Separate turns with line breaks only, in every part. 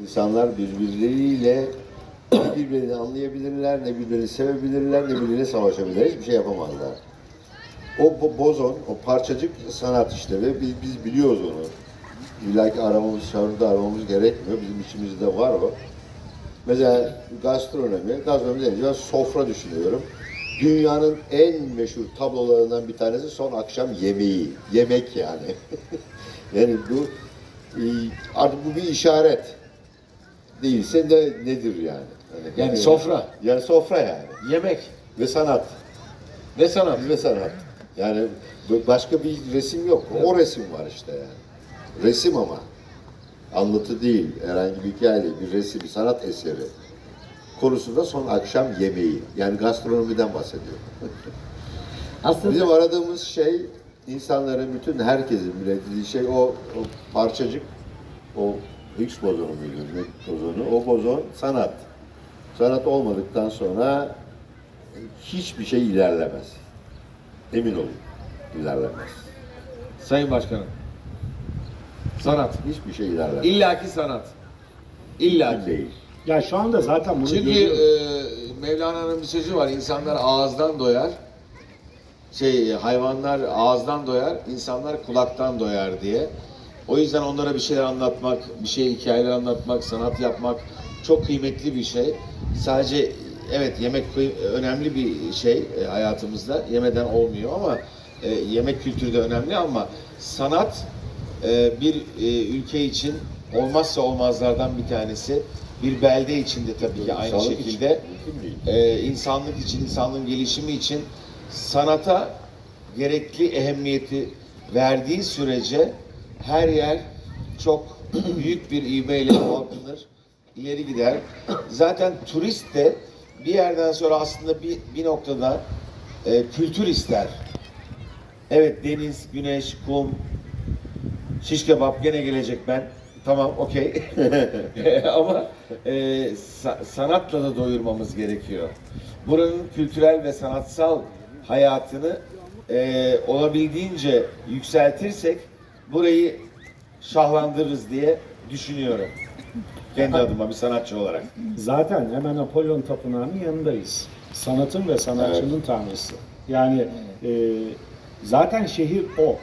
İnsanlar birbirleriyle birbirini anlayabilirler, ne birbirini sevebilirler, ne birbirine savaşabilirler. Hiçbir şey yapamazlar. O bo- bozon, o parçacık sanat işte ve biz, biz biliyoruz onu. İlla ki aramamız, şarjda aramamız gerekmiyor. Bizim içimizde var o. Mesela gastronomi, gastronomi deyince sofra düşünüyorum. Dünyanın en meşhur tablolarından bir tanesi son akşam yemeği. Yemek yani. yani bu e, artık bu bir işaret. Değilse de nedir yani? Hani-
Yani sofra.
Yani sofra yani.
Yemek
Ve sanat.
ve sanat.
Ve sanat. Yani bu- başka bir resim yok. O resim var işte yani. Resim ama. Anlatı değil, herhangi bir hikaye değil. Bir resim, bir sanat eseri. Konusu da son akşam yemeği. Yani gastronomiden bahsediyor.
Aslında
Bizim aradığımız şey insanların, bütün herkesin bile dediği şey o, o parçacık, o Higgs bozonu muydu, ne bozonu? O bozon sanat. Sanat olmadıktan sonra hiçbir şey ilerlemez. Emin olun, ilerlemez.
Sayın Başkanım. Sanat.
Hiçbir şey ilerlemez.
İllaki sanat. İllaki.
değil.
Ya şu anda zaten bunu
Çünkü
görüyoruz.
e, Mevlana'nın bir sözü var. İnsanlar ağızdan doyar. Şey hayvanlar ağızdan doyar, insanlar kulaktan doyar diye. O yüzden onlara bir şeyler anlatmak, bir şey hikayeler anlatmak, sanat yapmak çok kıymetli bir şey. Sadece evet yemek önemli bir şey e, hayatımızda. Yemeden olmuyor ama e, yemek kültürü de önemli ama sanat e, bir e, ülke için olmazsa olmazlardan bir tanesi. Bir belde için de tabii ki aynı
İnsanlık için
şekilde
değil.
e, insanlık için, insanlığın gelişimi için sanata gerekli ehemmiyeti verdiği sürece her yer çok büyük bir ivmeyle kalkınır, ileri gider. Zaten turist de bir yerden sonra aslında bir, bir noktada e, kültür ister. Evet deniz, güneş, kum, şiş kebap gene gelecek ben. Tamam okey. Ama e, sa- sanatla da doyurmamız gerekiyor. Buranın kültürel ve sanatsal hayatını e, olabildiğince yükseltirsek burayı şahlandırırız diye düşünüyorum. Kendi adıma bir sanatçı olarak.
Zaten hemen Apollon Tapınağı'nın yanındayız. Sanatın ve sanatçının tanrısı. Yani e, zaten şehir o.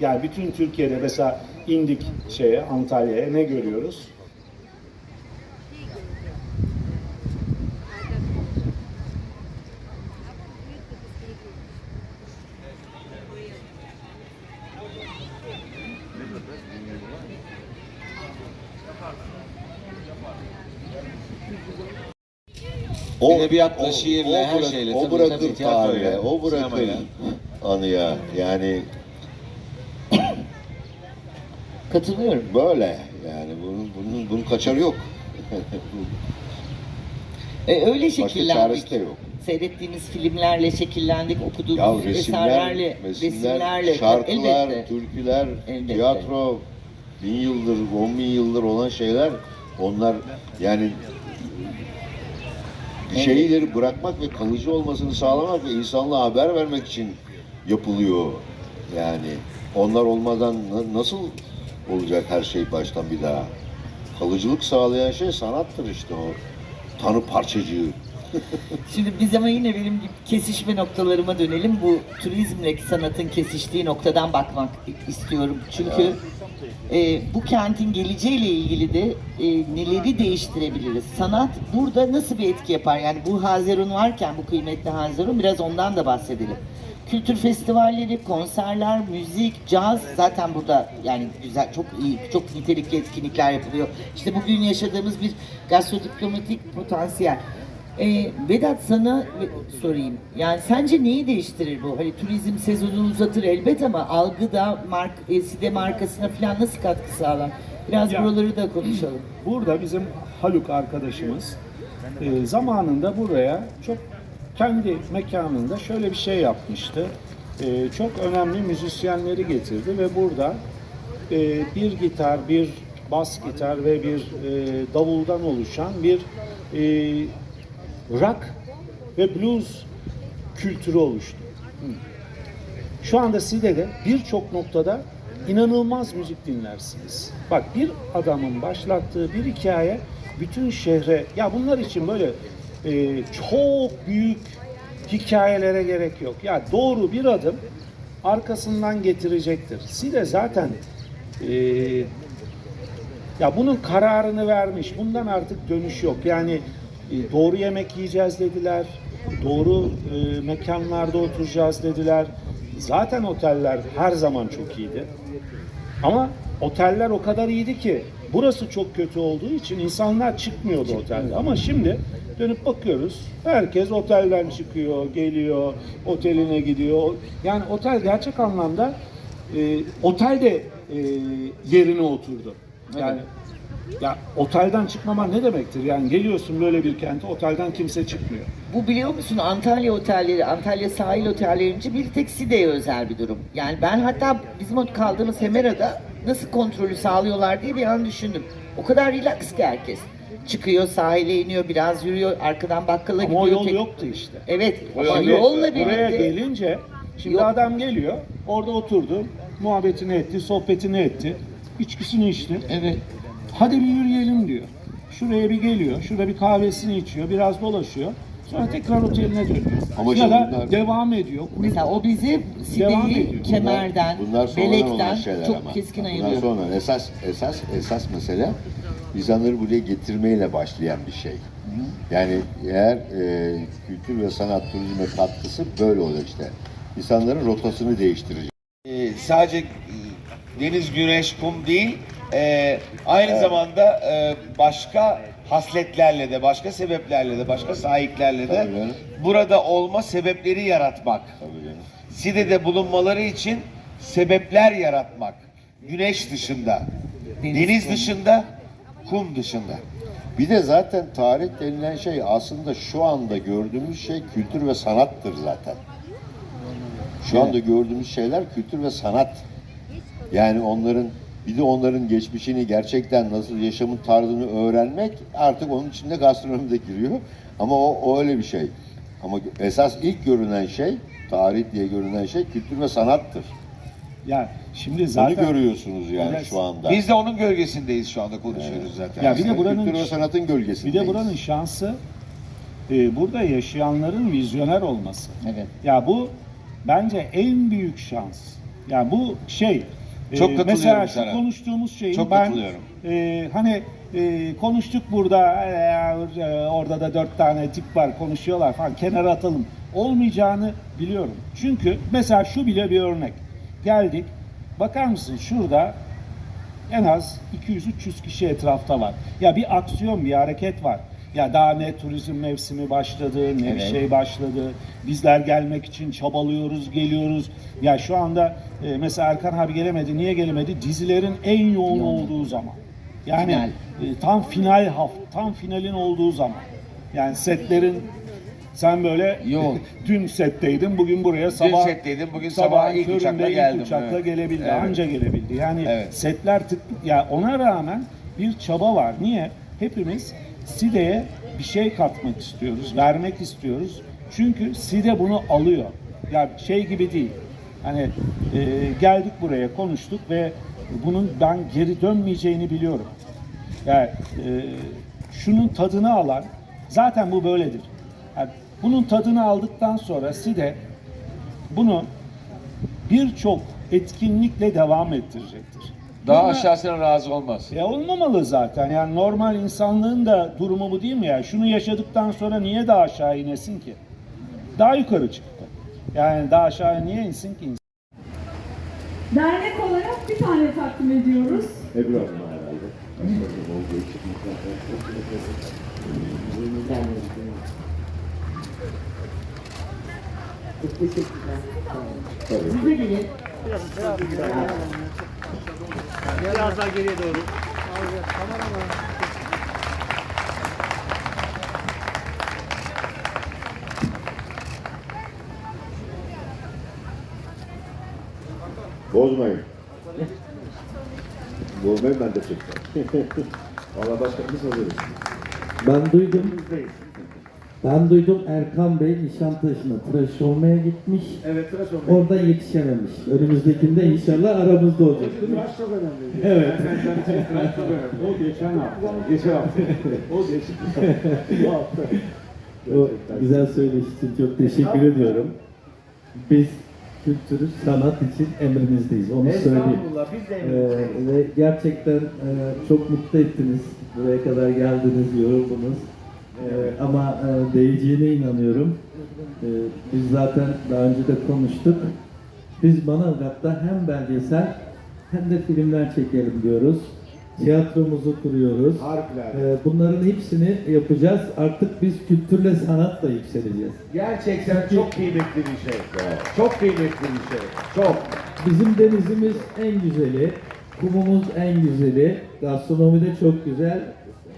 Yani bütün Türkiye'de mesela indik şeye Antalya'ya ne görüyoruz?
Edebiyatla, şiirle, her
bırak-
şeyle,
O bırakır
tabii,
tarihe, o bırakır
sinemaya.
anıya. Yani
katılıyorum.
böyle. Yani bunun, bunun, bunun kaçarı yok.
E, öyle
Başka
şekillendik.
çaresi de yok.
Seyrettiğimiz filmlerle şekillendik,
Ya
okuduğumuz
resimler,
eserlerle,
resimler,
resimlerle.
şarkılar,
elbette.
türküler,
Elbette.
tiyatro, bin yıldır, on bin yıldır olan şeyler onlar yani. Şeyleri bırakmak ve kalıcı olmasını sağlamak ve insanlığa haber vermek için yapılıyor. Yani onlar olmadan na- nasıl olacak her şey baştan bir daha? Kalıcılık sağlayan şey sanattır işte o. Tanı parçacığı.
Şimdi biz ama yine benim gibi kesişme noktalarıma dönelim. Bu turizmle sanatın kesiştiği noktadan bakmak istiyorum. Çünkü e, bu kentin geleceğiyle ilgili de e, neleri değiştirebiliriz? Sanat burada nasıl bir etki yapar? Yani bu Hazeron varken, bu kıymetli Hazeron biraz ondan da bahsedelim. Kültür festivalleri, konserler, müzik, caz zaten burada yani güzel, çok iyi, çok nitelikli etkinlikler yapılıyor. İşte bugün yaşadığımız bir gastrodiplomatik potansiyel. Ee, Vedat sana sorayım. Yani sence neyi değiştirir bu? Hani turizm sezonunu uzatır elbet ama algıda mark, e, Side markasına falan nasıl katkı sağlar? Biraz
Ya-
buraları da konuşalım.
Burada bizim Haluk arkadaşımız e, zamanında buraya çok kendi mekanında şöyle bir şey yapmıştı. E, çok önemli müzisyenleri getirdi ve burada e, bir gitar, bir bas gitar ve bir e, davuldan oluşan bir e, rock ve blues kültürü oluştu. Şu anda Side'de birçok noktada inanılmaz müzik dinlersiniz. Bak bir adamın başlattığı bir hikaye bütün şehre ya bunlar için böyle e, çok büyük hikayelere gerek yok. Ya doğru bir adım arkasından getirecektir. Side zaten e, ya bunun kararını vermiş. Bundan artık dönüş yok. Yani doğru yemek yiyeceğiz dediler. Doğru e, mekanlarda oturacağız dediler. Zaten oteller her zaman çok iyiydi. Ama oteller o kadar iyiydi ki burası çok kötü olduğu için insanlar çıkmıyordu otelde. Ama şimdi dönüp bakıyoruz. Herkes otelden çıkıyor, geliyor, oteline gidiyor. Yani otel gerçek anlamda e, otel de e, yerine oturdu. Yani ya otelden çıkmaman ne demektir? Yani geliyorsun böyle bir kente otelden kimse çıkmıyor.
Bu biliyor musun Antalya otelleri, Antalya sahil otellerince bir tek Side'ye özel bir durum. Yani ben hatta bizim kaldığımız Hemera'da nasıl kontrolü sağlıyorlar diye bir an düşündüm. O kadar relax ki herkes. Çıkıyor sahile iniyor biraz yürüyor arkadan bakkala
Ama
gidiyor.
o yol
tek-
yoktu işte.
Evet ama
Şimdi
yolla
buraya
birlikte.
gelince şimdi
Yok.
adam geliyor orada oturdu muhabbetini etti sohbetini etti içkisini içti
Evet.
Hadi bir yürüyelim diyor şuraya bir geliyor şurada bir kahvesini içiyor biraz dolaşıyor sonra tekrar oteline dönüyor
Ama
ya
şimdi
da
bunlar-
devam ediyor
Mesela o bizi
Devam ediyor.
kemerden,
Bunlar sonradan olan
belekten
şeyler
çok
ama.
keskin
Bunlar
ayırıyor.
sonra esas esas esas mesele insanları buraya getirmeyle başlayan bir şey. Yani eğer e, kültür ve sanat turizme katkısı böyle olacak işte. İnsanların rotasını değiştirecek.
Ee, sadece e, deniz, güneş, kum değil, e, aynı zamanda e, başka hasletlerle de, başka sebeplerle de, başka sahiplerle de burada olma sebepleri yaratmak. Side'de bulunmaları için sebepler yaratmak. Güneş dışında,
Deniz,
deniz dışında, kum dışında.
Bir de zaten tarih denilen şey aslında şu anda gördüğümüz şey kültür ve sanattır zaten. Şu anda gördüğümüz şeyler kültür ve sanat. Yani onların bir de onların geçmişini gerçekten nasıl yaşamın tarzını öğrenmek artık onun içinde gastronomi de giriyor. Ama o, o öyle bir şey. Ama esas ilk görünen şey, tarih diye görünen şey kültür ve sanattır.
ya şimdi zaten
görüyorsunuz yani
Evet.
şu anda.
Biz de onun gölgesindeyiz şu anda konuşuyoruz zaten.
Ya bir de buranın-
kültür ve sanatın
bir
gölgesindeyiz.
de buranın şansı e, burada yaşayanların vizyoner olması.
Evet.
Ya bu bence en büyük şans. Ya bu şey
Çok katılıyorum
mesela şu
sana.
konuştuğumuz şeyin
Çok
ben
katılıyorum.
e, hani e, konuştuk burada e, orada da dört tane tip var konuşuyorlar falan kenara atalım. Olmayacağını biliyorum. Çünkü mesela şu bile bir örnek. Geldik. Bakar mısın şurada en az 200-300 kişi etrafta var. Ya bir aksiyon, bir hareket var. Ya daha ne turizm mevsimi başladı, ne bir
Evet.
şey başladı. Bizler gelmek için çabalıyoruz, geliyoruz. Ya şu anda e, mesela Erkan abi gelemedi. Niye gelemedi? Dizilerin en yoğun olduğu zaman. Yani
Final.
e, tam final hafta, tam finalin olduğu zaman. Yani setlerin sen böyle
Yoğun.
dün setteydin, bugün buraya sabah
setteydim, bugün sabah ilk uçakla
ilk
geldim,
uçakla
evet.
gelebildi,
Evet.
anca gelebildi. Yani
Evet.
setler tık ya ona rağmen bir çaba var. Niye? Hepimiz Side'ye bir şey katmak istiyoruz, vermek istiyoruz. Çünkü Side bunu alıyor. Ya şey gibi değil. Hani e, geldik buraya konuştuk ve bunun ben geri dönmeyeceğini biliyorum. Yani e, şunun tadını alan zaten bu böyledir. Yani bunun tadını aldıktan sonra Side bunu birçok etkinlikle devam ettirecektir.
Daha
Bunlar-
aşağısına razı olmaz.
ya olmamalı zaten. Yani normal insanlığın da durumu bu değil mi ya? Şunu yaşadıktan sonra niye daha aşağı inesin ki? Daha yukarı çıktı. Yani daha aşağı niye insin ki?
Dernek olarak bir tane takdim ediyoruz.
Ebru Hanım herhalde.
Bize gelin.
Biraz daha geriye doğru.
Bozmayın. Bozmayın ben de çekeceğim. Valla başkanımız hazırız.
Ben duydum.
Ben duydum Erkan Bey Nişantaşı'na tıraş olmaya gitmiş.
Evet, tıraş olmaya.
Orada yetişememiş. Önümüzdekinde inşallah aramızda olacak.
Tıraş çok önemli.
Evet.
Erkan için tıraş çok önemli. O geçen hafta. Geçen hafta. o geçti. Bu hafta.
O güzel söyleşi için çok teşekkür ediyorum. Biz kültürü, sanat için emrinizdeyiz. Onu söyleyeyim.
Biz de
Ee, ve gerçekten e, çok mutlu ettiniz. Buraya kadar geldiniz, yoruldunuz. Ee, ama e, değeceğine inanıyorum. Ee, biz zaten daha önce de konuştuk. Biz Manavgat'ta hem belgesel hem de filmler çekelim diyoruz. Tiyatromuzu kuruyoruz.
Harikulade.
Ee, bunların hepsini yapacağız. Artık biz kültürle sanatla yükseleceğiz.
Gerçekten çok kıymetli bir şey. Çok kıymetli bir şey. Çok.
Bizim denizimiz en güzeli, kumumuz en güzeli, gastronomi de çok güzel.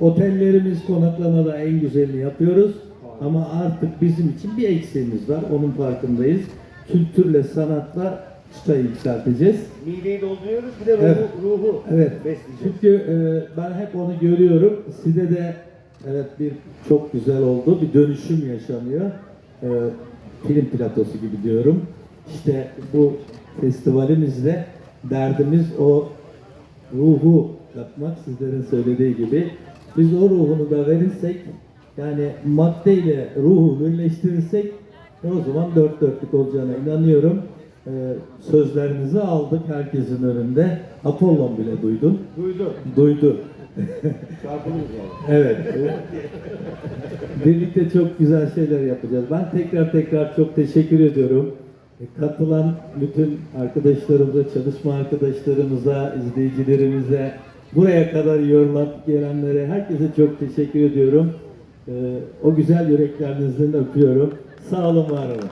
Otellerimiz, konaklamada en güzelini yapıyoruz. Ama artık bizim için bir eksiğimiz var, onun farkındayız. Kültürle, sanatla çıtayı yükselteceğiz.
Mideyi dolduruyoruz bir de ruhu,
Evet.
ruhu
Evet.
besleyeceğiz.
Çünkü e, ben hep onu görüyorum. Size de evet bir çok güzel oldu. Bir dönüşüm yaşanıyor. E, film platosu gibi diyorum. İşte bu festivalimizde derdimiz o ruhu yapmak sizlerin söylediği gibi. Biz o ruhunu da verirsek yani maddeyle ruhu birleştirirsek o zaman dört dörtlük olacağına inanıyorum. Ee, sözlerinizi aldık herkesin önünde. Apollon bile duydu.
Duydu.
Duydu. Evet. Birlikte çok güzel şeyler yapacağız. Ben tekrar tekrar çok teşekkür ediyorum. E, Katılan bütün arkadaşlarımıza, çalışma arkadaşlarımıza, izleyicilerimize, buraya kadar yorulap gelenlere, herkese çok teşekkür ediyorum. E, O güzel yüreklerinizden öpüyorum. Sağ olun, var olun.